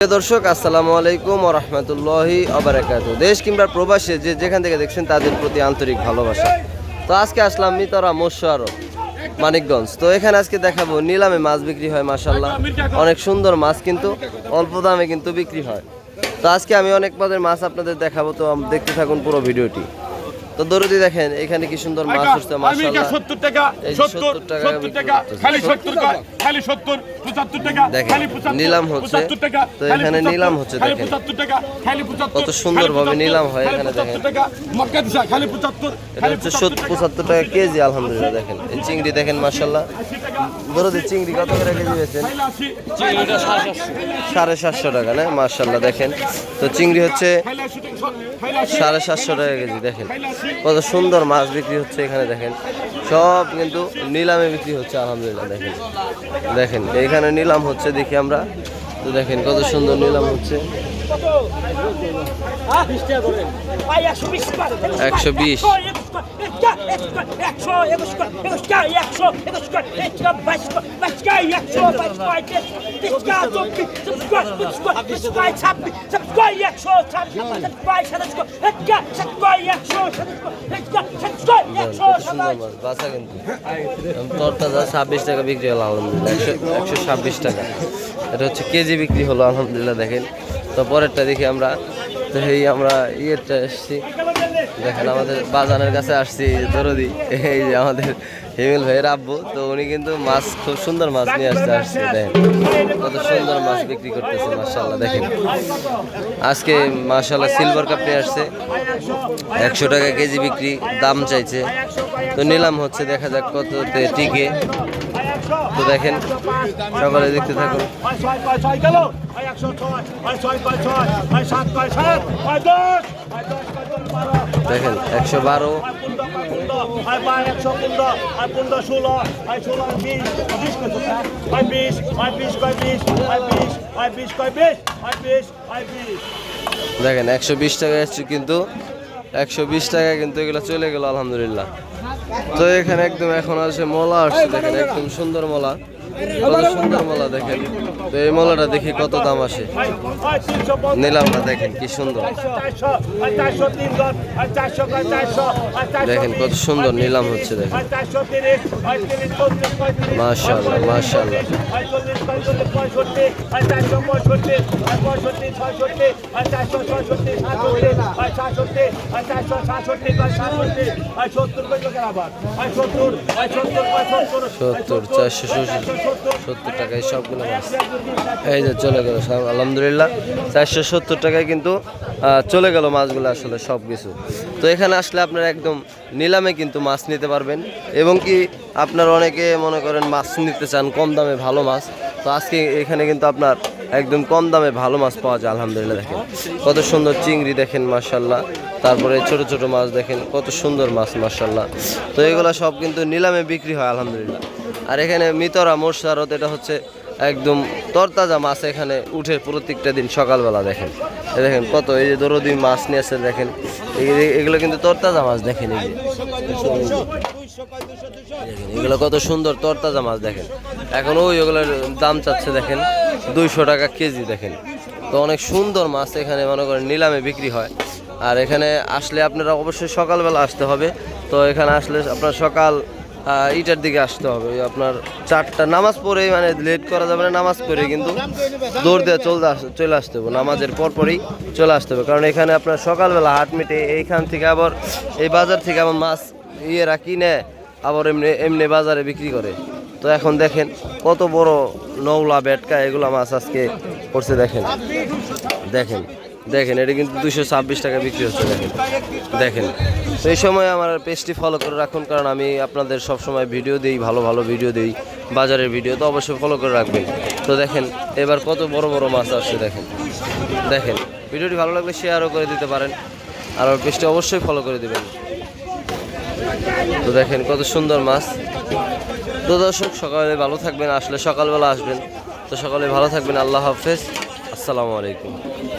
দর্শক, আসসালামু আলাইকুম রহমতুল্লাহি আবরাকাত দেশ কিংবা প্রবাসে যে যেখান থেকে দেখছেন তাদের প্রতি আন্তরিক ভালোবাসা। তো আজকে আসলাম মিতরা মৎস্য মানিকগঞ্জ। তো এখানে আজকে দেখাবো নিলামে মাছ বিক্রি হয় মাসাল্লাহ অনেক সুন্দর মাছ কিন্তু, অল্প দামে কিন্তু বিক্রি হয়। তো আজকে আমি অনেক পদের মাছ আপনাদের দেখাবো, তো দেখতে থাকুন পুরো ভিডিওটি। তো দরদি দেখেন এখানে কি সুন্দর মাছ উঠছে মাসাল্লাহ সত্তর টাকা এই যে সত্তর 70 টাকা। খালি সত্তর টাকা? খালি সত্তর পঁচাত্তর টাকা খালি পঁচাত্তর নিলাম হচ্ছে। তো এখানে নিলাম হচ্ছে দেখেন। পঁচাত্তর টাকা খালি পঁচাত্তর কত সুন্দরভাবে নিলাম হয় এখানে দেখেন। টাকা মক্কা দিশা খালি পঁচাত্তর এটা খালি হচ্ছে পঁচাত্তর টাকা। পঁচাত্তর টাকা কেজি আলহামদুলিল্লাহ দেখেন। এই চিংড়ি দেখেন আশি দরদি চিংড়ি কত করে কেজি আশি চিংড়িটা সাড়ে সাতশো। টাকা না? মার্শাল্লাহ দেখেন। তো চিংড়ি হচ্ছে সাড়ে সাতশো টাকা কেজি, দেখেন। কত সুন্দর মাছ বিক্রি হচ্ছে এখানে, দেখেন। সব কিন্তু নিলামে বিক্রি হচ্ছে, আলহামদুলিল্লাহ, দেখেন। দেখেন, এখানে নিলাম হচ্ছে, দেখি আমরা। তো দেখেন কত সুন্দর নিলাম হচ্ছে। একশো বিশ। কত সুন্দর মাছ বাসা কিন্তু তরতাজা ছাব্বিশ টাকা বিক্রি হলো আলহামদুলিল্লাহ একশো একশো ছাব্বিশ টাকা। এটা হচ্ছে কেজি বিক্রি হলো আলহামদুলিল্লাহ দেখেন। তো পরেরটা দেখি আমরা। তো এই আমরা ইয়েটা এসছি দেখেন আমাদের বাজানের কাছে আসছি, দরদি। এই যে আমাদের হিমেল ভাইয়ের আব্বু। তো উনি কিন্তু মাছ, খুব সুন্দর মাছ নিয়ে আসতে আসছে, দেখেন। কত সুন্দর মাছ বিক্রি করতেছে মার্শাল্লাহ দেখেন। আজকে মার্শাল্লাহ সিলভার কাপ নিয়ে আসছে। একশো টাকা কেজি বিক্রি, দাম চাইছে। তো নিলাম হচ্ছে, দেখা যাক কততে টিকে। তো দেখেন, সকালে দেখতে থাকুন। দেখেন, একশো বারো। দেখেন, একশো বিশ টাকা এসছে কিন্তু, একশো বিশ টাকা কিন্তু এগুলো চলে গেল, আলহামদুলিল্লাহ। তো এখানে একদম এখন আছে মলা আসছে দেখেন একদম সুন্দর মলা। সুন্দর মলা দেখেন এই মলাটা দেখি কত দাম আসে হয় হয় নিলাম না দেখেন কি সুন্দর হয় হয় হয় দেখেন কত সুন্দর নিলাম হচ্ছে দেখেন হয় হয়। হয় হয় হয় হয় হয় হয় হয় হয় হয় সত্তর সত্তর সত্তর চারশো সত্তর টাকায় সবগুলো মাছ। এই যে চলে গেল সব, আলহামদুলিল্লাহ। চারশো সত্তর টাকায় কিন্তু চলে গেল মাছগুলো আসলে সব কিছু তো এখানে আসলে আপনারা একদম নিলামে কিন্তু মাছ নিতে পারবেন। এবং কি আপনার অনেকে মনে করেন মাছ নিতে চান, কম দামে ভালো মাছ। তো আজকে এখানে কিন্তু আপনার একদম কম দামে ভালো মাছ পাওয়া যায়, আলহামদুলিল্লাহ দেখেন। কত সুন্দর চিংড়ি দেখেন মার্শাল্লাহ তারপরে ছোট ছোট মাছ দেখেন, কত সুন্দর মাছ মার্শাল্লাহ তো এগুলো সব কিন্তু নিলামে বিক্রি হয়, আলহামদুলিল্লাহ। আর এখানে মিতরা মোরসারত এটা হচ্ছে একদম তরতাজা মাছ এখানে উঠে প্রত্যেকটা দিন সকালবেলা দেখেন। দেখেন কত, এই যে দরদি মাছ নিয়ে আসছে দেখেন। এগুলো কিন্তু তরতাজা মাছ দেখেন, এই যে। এগুলো কত সুন্দর তরতাজা মাছ দেখেন। এখন ওই ওগুলোর দাম চাচ্ছে দেখেন দুইশো টাকা কেজি দেখেন। তো অনেক সুন্দর মাছ এখানে মনে করেন নিলামে বিক্রি হয়। আর এখানে আসলে আপনারা অবশ্যই সকালবেলা আসতে হবে। তো এখানে আসলে আপনার সকাল ইটার দিকে আসতে হবে। আপনার চারটা নামাজ পড়ে মানে লেট করা যাবে না, নামাজ পড়ে কিন্তু দৌড় দেওয়া চলতে চলে আসতে হবে। নামাজের পরপরই চলে আসতে হবে। কারণ এখানে আপনার সকালবেলা হাট মিটে এইখান থেকে আবার এই বাজার থেকে আবার মাছ ইয়েরা কিনে আবার এমনি এমনি বাজারে বিক্রি করে। তো এখন দেখেন কত বড় নৌলা বেটকা এগুলো মাছ আজকে করছে দেখেন। দেখেন। দেখেন, এটা কিন্তু দুশো ছাব্বিশ টাকা বিক্রি হচ্ছে, দেখেন। দেখেন তো এই সময় আমার পেজটি ফলো করে রাখুন, কারণ আমি আপনাদের সব সময় ভিডিও দিই, ভালো ভালো ভিডিও দিই, বাজারের ভিডিও তো অবশ্যই ফলো করে রাখবেন। তো দেখেন, এবার কত বড় বড় মাছ আসছে, দেখেন। দেখেন ভিডিওটি ভালো লাগলে শেয়ারও করে দিতে পারেন, আর আমার পেজটি অবশ্যই ফলো করে দেবেন। তো দেখেন, কত সুন্দর মাছ। তো দর্শক, সকালে ভালো থাকবেন, আসলে সকালবেলা আসবেন। তো সকালে ভালো থাকবেন, আল্লাহ হাফেজ, আসসালামু আলাইকুম।